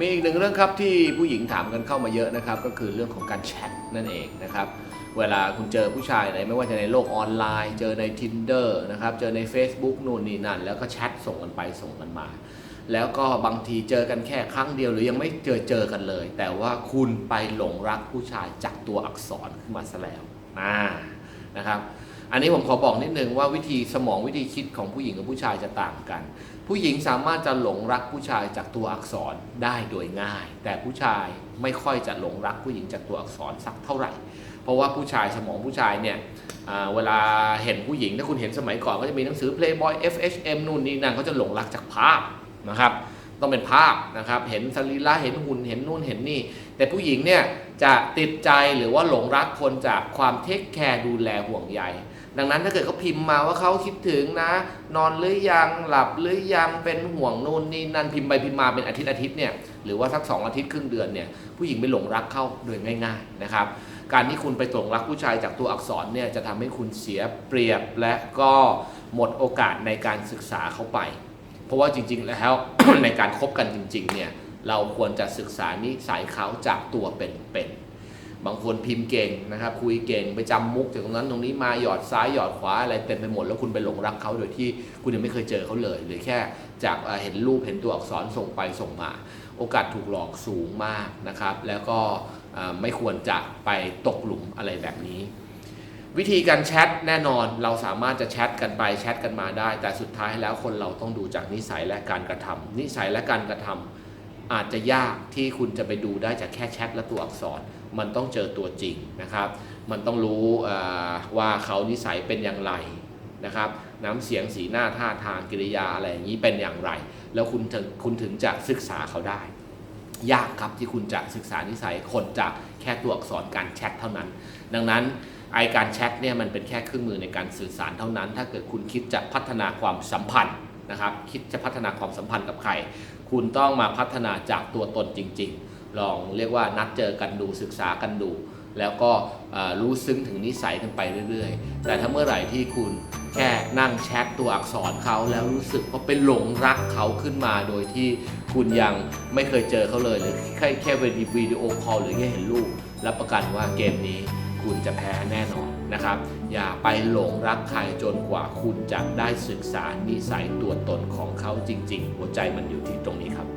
มีอีกหนึ่งเรื่องครับที่ผู้หญิงถามกันเข้ามาเยอะนะครับ ก็คือเรื่องของการแชทนั่นเองนะครับ เวลาคุณเจอผู้ชายไหนไม่ว่าจะในโลกออนไลน์ เจอใน Tinder นะครับ เจอใน Facebook นู่นนี่นั่น แล้วก็แชทส่งกันไปส่งกันมา แล้วก็บางทีเจอกันแค่ครั้งเดียวหรือยังไม่เจอเจอกันเลย แต่ว่าคุณไปหลงรักผู้ชายจากตัวอักษรขึ้นมาซะแล้วอ่านะ อันนี้ผมขอบอกนิดนึงว่าวิธีสมองวิธีคิดของผู้หญิงกับผู้ชายจะต่างกัน ผู้หญิงสามารถจะหลงรักผู้ชายจากตัวอักษรได้โดยง่าย แต่ผู้ชายไม่ค่อยจะหลงรักผู้หญิงจากตัวอักษรสักเท่าไหร่ เพราะว่าผู้ชายสมองผู้ชายเนี่ยเวลาเห็นผู้หญิงถ้าคุณเห็นสมัยก่อนก็จะมีหนังสือ Playboy FHM นู่นนี่นั่นเขาจะหลงรักจากภาพนะครับต้องเป็นภาพนะครับ เห็นสรีระเห็นหุ่น เห็นนู่น เห็นนี่ แต่ผู้หญิงเนี่ยจะติดใจหรือว่าหลงรักคนจากความเทคแคร์ดูแลห่วงใย ดังนั้นถ้าเกิดเขาพิมพ์มาว่าเขาคิดถึงนะ นอนหรือยังหลับหรือยังเป็นห่วงนู่นนี่นั่นพิมพ์ไปพิมพ์มาเป็นอาทิตย์อาทิตย์เนี่ยหรือว่าสักสองอาทิตย์ครึ่งเดือนเนี่ยผู้หญิงไปหลงรักเข้าโดยง่ายๆนะครับการที่คุณไปหลงรักผู้ชายจากตัวอักษรเนี่ยจะทำให้คุณเสียเปรียบและก็หมดโอกาสในการศึกษาเขาไป เพราะว่าจริง ๆ แล้วในการคบกันจริงๆเนี่ยเราควรจะศึกษานิสัยเขาจากตัวเป็นๆ บางคนพิมพ์เก่งนะครับ คุยเก่งไปจำมุกจากตรงนั้นตรงนี้มาหยอดซ้ายหยอดขวาอะไรเต็มไปหมดแล้วคุณไปหลงรักเขาโดยที่คุณยังไม่เคยเจอเขาเลยหรือแค่จากเห็นรูปเห็นตัวอักษรส่งไปส่งมา โอกาสถูกหลอกสูงมากนะครับ แล้วก็ไม่ควรจะไปตกหลุมอะไรแบบนี้ วิธีการแชทแน่นอนเราสามารถจะแชทกันไปแชทกันมาได้ แต่สุดท้ายแล้วคนเราต้องดูจากนิสัยและการกระทำนิสัยและการกระทำ อาจจะยากที่คุณจะไปดูได้จากแค่แชทและตัวอักษร มันต้องเจอตัวจริงนะครับ มันต้องรู้ว่าเขานิสัยเป็นอย่างไรนะครับ น้ำเสียงสีหน้าท่าทางกิริยาอะไรอย่างนี้เป็นอย่างไร แล้วคุณถึงคุณถึงจะศึกษาเขาได้ ยากครับที่คุณจะศึกษานิสัยคนจากแค่ตัวอักษรการแชทเท่านั้น ดังนั้นไอการแชทเนี่ยมันเป็นแค่เครื่องมือในการสื่อสารเท่านั้น ถ้าเกิดคุณคิดจะพัฒนาความสัมพันธ์ นะครับ คิดจะพัฒนาความสัมพันธ์กับใคร คุณต้องมาพัฒนาจากตัวตนจริง ๆ ลองเรียกว่านัดเจอกันดูศึกษากันดู แล้วก็รู้ซึ้งถึงนิสัยกันไปเรื่อยๆ แต่ถ้าเมื่อไหร่ที่คุณแค่นั่งแชทตัวอักษรเขาแล้วรู้สึกว่าเป็นหลงรักเขาขึ้นมาโดยที่คุณยังไม่เคยเจอเขาเลยหรือแค่แค่วิดีโอคอลหรือแค่เห็นรูปรับประกันว่าเกมนี้คุณจะแพ้แน่นอน นะครับ อย่าไปหลงรักใครจนกว่าคุณจะได้ศึกษานิสัยตัวตนของเขาจริง ๆ หัวใจมันอยู่ที่ตรงนี้ครับ